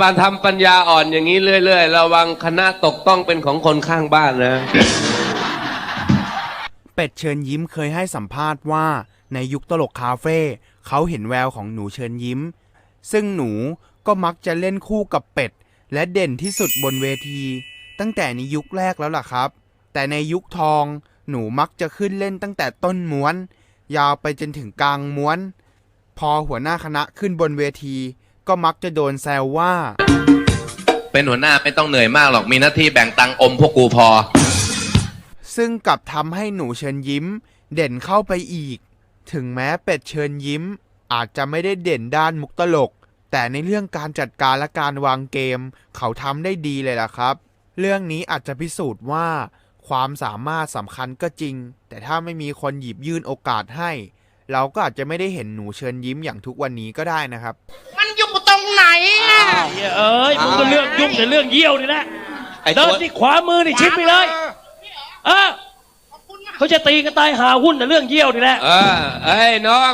ปาทำปัญญาอ่อนอย่างนี้เรื่อยๆ ระวังคณะตกต้องเป็นของคนข้างบ้านนะ เป็ดเชิญยิ้มเคยให้สัมภาษณ์ว่า ในยุคตลกคาเฟ่เขาเห็นแววของหนูเชิญยิ้ม ซึ่งหนูก็มักจะเล่นคู่กับเป็ด และเด่นที่สุดบนเวที ตั้งแต่ในยุคแรกแล้วล่ะครับ แต่ในยุคทองหนูมักจะขึ้นเล่นตั้งแต่ต้นม้วน ยาวไปจนถึงกลางม้วน พอหัวหน้าคณะขึ้นบนเวที ก็มักจะโดนแซวว่า เป็นหัวหน้าไม่ต้องเหนื่อยมากหรอกมีหน้าที่แบ่งตังค์อมพวกกูพอ ซึ่งกลับทำให้หนูเชิญยิ้ม เด่นเข้าไปอีก ถึงแม้เป็ดเชิญยิ้ม อาจจะไม่ได้เด่นด้านมุกตลก แต่ในเรื่องการจัดการและการวางเกม เขาทำได้ดีเลยล่ะครับ เรื่องนี้อาจจะพิสูจน์ว่า ความสามารถสำคัญก็จริง แต่ถ้าไม่มีคนหยิบยื่นโอกาสให้ เราก็อาจจะไม่ได้เห็นหนูเชิญยิ้มอย่างทุกวันนี้ก็ได้นะครับ มัน ยุ่งแต่เรื่องเยี่ยวนี่แหละไอ้เดิตันวที่ขวามือนี่ชิดไปเลยเออเขาจะตีกันตายหาหุ้นแต่เรื่องเยี่ยวนี่แหละ เออเอ้ยน้อง